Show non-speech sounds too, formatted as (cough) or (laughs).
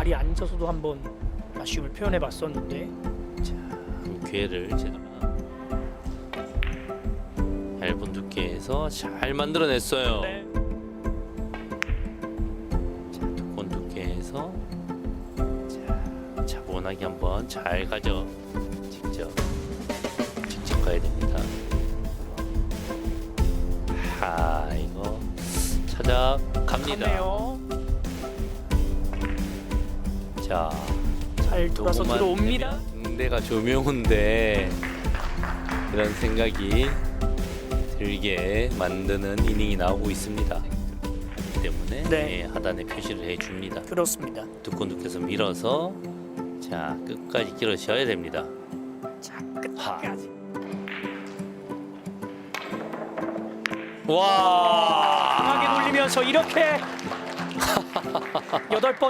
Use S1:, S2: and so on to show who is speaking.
S1: 자리에 앉아서도 한번 아쉬움을 표현해 봤었는데
S2: 이 기회를 제대로 얇은 두께에서 잘 만들어냈어요.
S1: 네.
S2: 자, 두꺼운 두께에서 자, 차분하게 한번 잘 가져. 직접 직접 가야 됩니다. 아 이거 찾아갑니다.
S1: 갔네요.
S2: 자
S1: 잘 돌아서 들어옵니다.
S2: 되면 내가 조명훈데 이런 생각이 들게 만드는 이닝이 나오고 있습니다. 그렇기 때문에
S1: 네.
S2: 예, 하단에 표시를 해줍니다.
S1: 그렇습니다.
S2: 두꺼운 두께서 밀어서 자 끝까지 길어셔야 됩니다.
S1: 자 끝까지.
S2: 와
S1: 강하게 돌리면서 이렇게 (laughs) 여덟 번